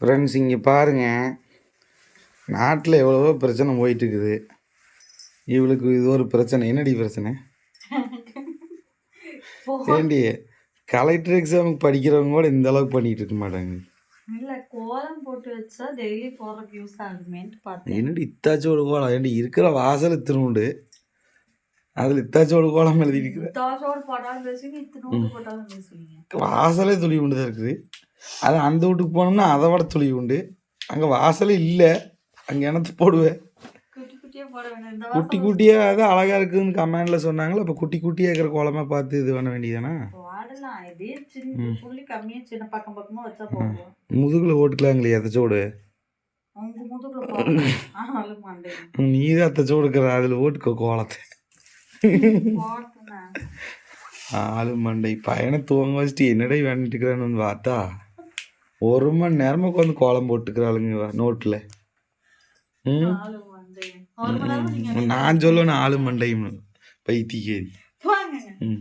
Friends இங்கே பாருங்க. நாட்டில் எவ்வளவோ பிரச்சனை போயிட்டு இருக்குது இவளுக்கு இது ஒரு பிரச்சனை. என்னடி பிரச்சனை? ஏண்டி கலெக்டர் எக்ஸாமுக்கு படிக்கிறவங்க கூட இந்த அளவுக்கு பண்ணிட்டு இருக்க மாட்டாங்க. இல்ல கோலம் போட்டு வச்சா டெய்லி போடுறதுக்கு யூஸ் ஆகுமேன்ட்டு பார்த்தேன். என்னடி இத்தாச்சோடு கோலம்? ஏண்டி இருக்கிற வாசல் இத்தினுண்டு அதில் இத்தாச்சோடு கோலம் எழுதி இருக்கிற பேசுவீங்க இத்தனோடு பேசுவீங்க. வாசலே துளி உண்டு தான் இருக்குது. அது அந்த வீட்டுக்கு போனோம்னா அதை விட துளி உண்டு. அங்கே வாசலே இல்லை. அங்கே எனத்து போடுவேன் குட்டி குட்டியாக அது அழகாக இருக்குதுன்னு கமெண்டில் சொன்னாங்களே அப்போ குட்டி குட்டியாக இருக்கிற கோலமாக பார்த்து இது பண்ண வேண்டியதானே முதுகில் ஓட்டுக்கலாங்களே மாண்டேன் நீ தான் அத்தச்சோடு இருக்கிற அதில் ஓட்டுக்கோ கோலத்தை. ஆளு மண்டை. பையனை தூங்க வச்சுட்டு என்னடா வேண்டிட்டு இருக்கிறான்னு பார்த்தா? ஒரு மணி நேரமாக உட்காந்து கோலம் போட்டுக்கிறாளுங்க நோட்டில் நான் சொல்லுவேன் ஆளு மண்டைன்னு பைத்தியேரி ம்.